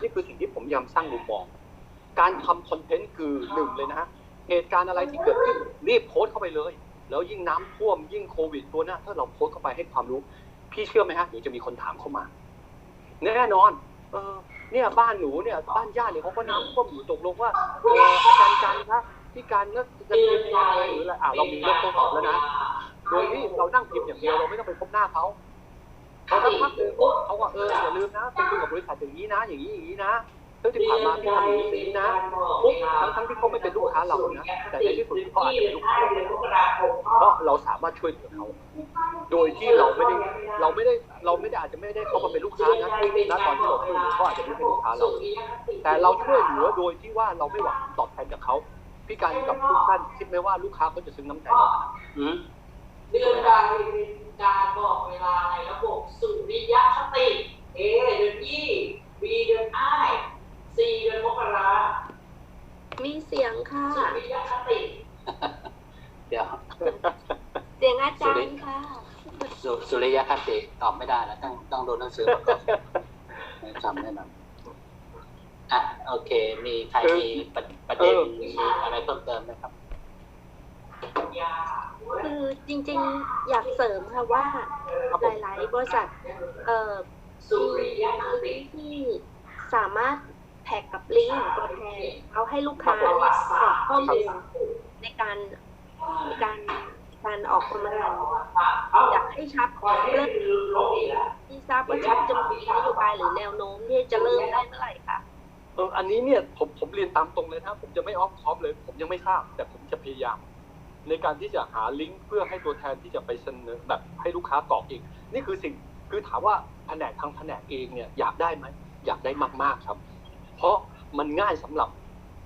นี่คือสิ่งที่ผมพยายามสร้างมุมมอง การทำคอนเทนต์คือหนึ่งเลยนะฮะเหตุการณ์อะไรที่เกิดขึ้นรีบโพสต์เข้าไปเลย แล้วยิ่งน้ำท่วมยิ่งโควิดตัวเนี้ยถ้าเราโพสต์เข้าไปให้ความรู้ พี่เชื่อไหมฮะเดี๋ยวจะมีคนถามเข้ามา แน่นอน เออเนี่ยบ้านหนูเนี่ยบ้านญาติเนี่ยเขาก็น้ำท่วมอยู่ตกลงว่าเอออาจารย์กันครับพี่การเลิกจะเรียนยังไงหรืออะไรอะเรามีเรื่องต้ตอบแล้วนะโดยที่เรานั่งพิมพ์อย่างเดียวเราไม่ต้องไปพบหน้าเขา พอสักพักหนึ่งเขาว่าเอออย่าลืมนะเป็นคุยกับบริษัทอย่างนี้นะ อย่างนี้อย่างนี้นะเรื่งที่ผ่านมาพี่ทำอย่างนี้นะปุ๊บทั้งทั้งที่เขาไม่เป็นลูกค้าเรานะแต่ในที่สุดเขาอาจจะเป็นลูกค้าเราเพราะเราสามารถช่วยเหลือเขาโดยที่เราไม่ได้เราไม่ได้เราไม่ได้อาจจะไม่ได้เขามาเป็นลูกค้านะณตอนที่เราช่วยเหลือเขาอาจจะไม่เป็นลูกค้าเรา แต่เราช่วยเหลือโดยที่ว่าเราไม่หวังตอบแทนจากเขาพี่การกับทุกท่านคิดไหมว่าลูกค้าเขาจะซึ้งน้ำใจเรา เดือนดาวเป็นการบอกเวลาในระบบสุริยคติ A เดือนยี่ B เดือนอ้าย C เดือนมกรามีเสียงค่ะ สุริยคติ เดี๋ยว เสียงอาจารย์ค่ะ สุสุริยคติตอบไม่ได้แล้วต้องต้องดูหนังสือประกอบจำแน่นอนอะโอเค มีใครมีประประเด็นมีอะไรเพิ่มเติมไหมครับยา คือจริงๆอยากเสริมค่ะว่าหลาย ๆ บริษัทเอ่อมีที่สามารถแท็กกับลิงก์ตัวแทนเขาให้ลูกค้าเกรอกข้อมูลในการในการการออกกำลังกายอยากให้ชัดเรื่องที่ทราบว่าชัดจะมีนโยบายหรือแนวโน้มที่จะเริ่มได้เมื่อไหร่คะเอออันนี้เนี่ยผมผมเรียนตามตรงเลยนะผมจะไม่ออฟท็อปเลย ผมยังไม่ทราบแต่ผมจะพยายาม ในการที่จะหาลิงก์เพื่อให้ตัวแทนที่จะไปเสนอแบบให้ลูกค้ากรอกเองนี่คือสิ่งคือถามว่าแผนกทางแผนกเองเนี่ยอยากได้ไหมอยากได้มากๆครับ เพราะมันง่ายสำหรับ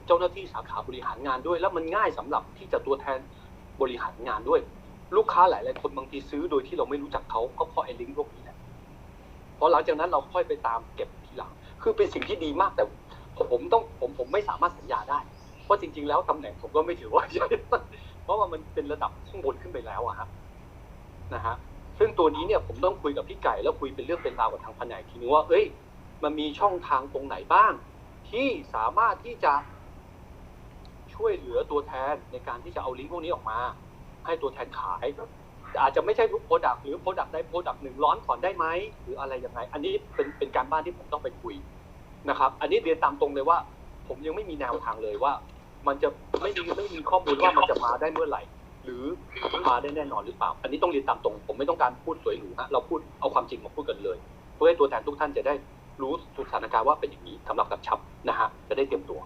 เจ้าหน้าที่สาขาบริหารงานด้วย แล้วมันง่ายสำหรับที่จะตัวแทนบริหารงานด้วย ลูกค้าหลายๆคนบางทีซื้อโดยที่เราไม่รู้จักเขาก็เพราะไอ้ลิงก์พวกนี้แหละพอหลังจากนั้นเราค่อยไปตามเก็บทีหลัง คือเป็นสิ่งที่ดีมากแต่ผมต้องผมผมไม่สามารถสัญญาได้เพราะจริง ๆ แล้วตำแหน่งผมก็ไม่ถือว่า เพราะว่ามันเป็นระดับข้างบนขึ้นไปแล้วอะครับนะฮะซึ่งตัวนี้เนี่ยผมต้องคุยกับพี่ไก่แล้วคุยเป็นเรื่องเป็นราวกับทางแผนกทีนึงว่า เอ้ย มันมีช่องทางตรงไหนบ้าง ที่สามารถที่จะช่วยเหลือตัวแทนในการที่จะเอาลิงก์พวกนี้ออกมา ให้ตัวแทนขายอาจจะไม่ใช่ทุกโปรดักต์หรือโปรดักต์ใดโปรดักต์หนึ่งร้อนก่อนได้ไหมหรืออะไรยังไง อันนี้เป็นเป็นการบ้านที่ผมต้องไปคุยนะครับ อันนี้เรียนตามตรงเลยว่า ผมยังไม่มีแนวทางเลยว่า มันจะไม่มีไม่มีข้อมูลว่ามันจะมาได้เมื่อไหร่ หรือมาได้แน่นอนหรือเปล่า อันนี้ต้องเรียนตามตรง ผมไม่ต้องการพูดสวยหรูฮะเราพูดเอาความจริงมาพูดกันเลย เพื่อให้ตัวแทนทุกท่านจะได้รู้สถานการณ์ว่าเป็นอย่างนี้สำหรับกับชับนะฮะจะได้เตรียมตัว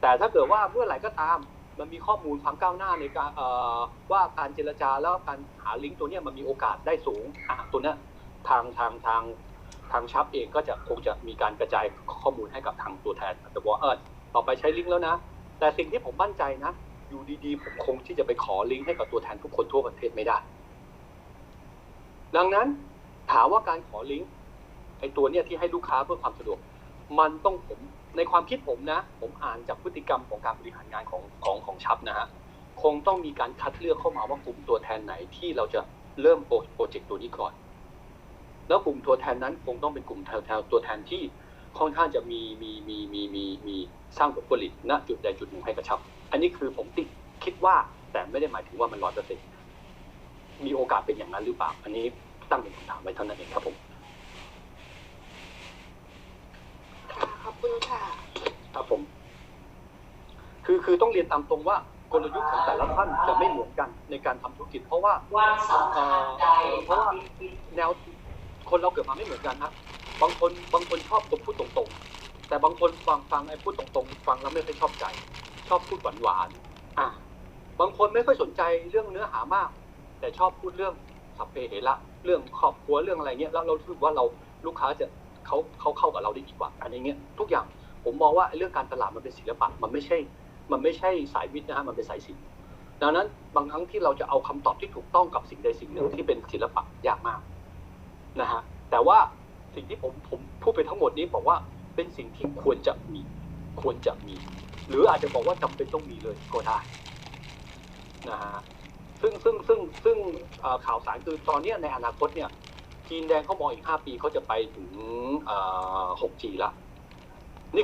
แต่ถ้าเกิดว่าเมื่อไหร่ก็ตามมันมีข้อมูลความก้าวหน้าในการเอ่อว่าการเจรจาแล้วการหาลิงก์ตัวเนี้ยมันมีโอกาสได้สูงอะตัวเนี้ยทางทางทางทางชับเองก็จะคงจะมีการกระจายข้อมูลให้กับทางตัวแทนแต่ว่าเออต่อไปใช้ลิงก์แล้วนะ แต่สิ่งที่ผมมั่นใจนะ อยู่ดีๆ ผมคงที่จะไปขอลิงก์ให้กับตัวแทนทุกคนทั่วประเทศไม่ได้ ดังนั้นถามว่าการขอลิงก์ไอ้ตัวเนี้ยที่ให้ลูกค้าเพื่อความสะดวก มันต้องผมในความคิดผมนะ ผมอ่านจากพฤติกรรมของการบริหารงานของของของชับนะฮะคงต้องมีการคัดเลือกเข้ามาว่ากลุ่มตัวแทนไหนที่เราจะเริ่มโปรโปรเจกต์ตัวนี้ก่อน แล้วกลุ่มตัวแทนนั้นคงต้องเป็นกลุ่มแทนตัวแทนที่ค่อนข้างจะมีมีมีมีมีมี สร้างผลผลิตณจุดใดจุดหนึ่งให้กระชับ อันนี้คือผมติคิดว่าแต่ไม่ได้หมายถึงว่ามันร้อยเปอร์เซ็นต์มีโอกาสเป็นอย่างนั้นหรือเปล่า อันนี้ตั้งเป็นคำถามไว้เท่านั้นเองครับผมค่ะขอบคุณค่ะครับผม คือคือต้องเรียนตามตรงว่ากลยุทธ์ของแต่ละท่านจะไม่เหมือนกันในการทำธุรกิจ เพราะว่าวันสำคัญใดเพราะว่าแนวคนเราเกิดมาไม่เหมือนกันนะบางคนบางคนชอบคนพูดตรงๆ แต่บางคนฟังฟังไอ้พูดตรงๆ ฟังแล้วไม่ค่อยชอบใจ ชอบพูดหวานๆอะบางคนไม่ค่อยสนใจเรื่องเนื้อหามาก แต่ชอบพูดเรื่องสัพเพเหระเรื่องครอบครัวเรื่องอะไรเงี้ยแล้วเรารู้สึกว่าเราลูกค้าจะเขาเขาเข้ากับเราได้ดีกว่าอันนี้เงี้ยทุกอย่างผมมองว่าไอ้เรื่องการตลาดมันเป็นศิลปะมันไม่ใช่ มันไม่ใช่สายวิทย์นะฮะมันเป็นสายศิลป์ดังนั้นบางครั้งที่เราจะเอาคำตอบที่ถูกต้องกับสิ่งใดสิ่งหนึ่งที่เป็นศิลปะยากมากนะฮะแต่ว่าสิ่งที่ผมผมพูดไปทั้งหมดนี้บอกว่า เป็นสิ่งที่ควรจะมีควรจะมี หรืออาจจะบอกว่าจำเป็นต้องมีเลยก็ได้นะฮะซึ่งซึ่งซึ่งซึ่งข่าวสารคือตอนนี้ในอนาคตเนี่ยจีนแดงเขามองอีก 5 ปีเขาจะไปถึง 6G ละ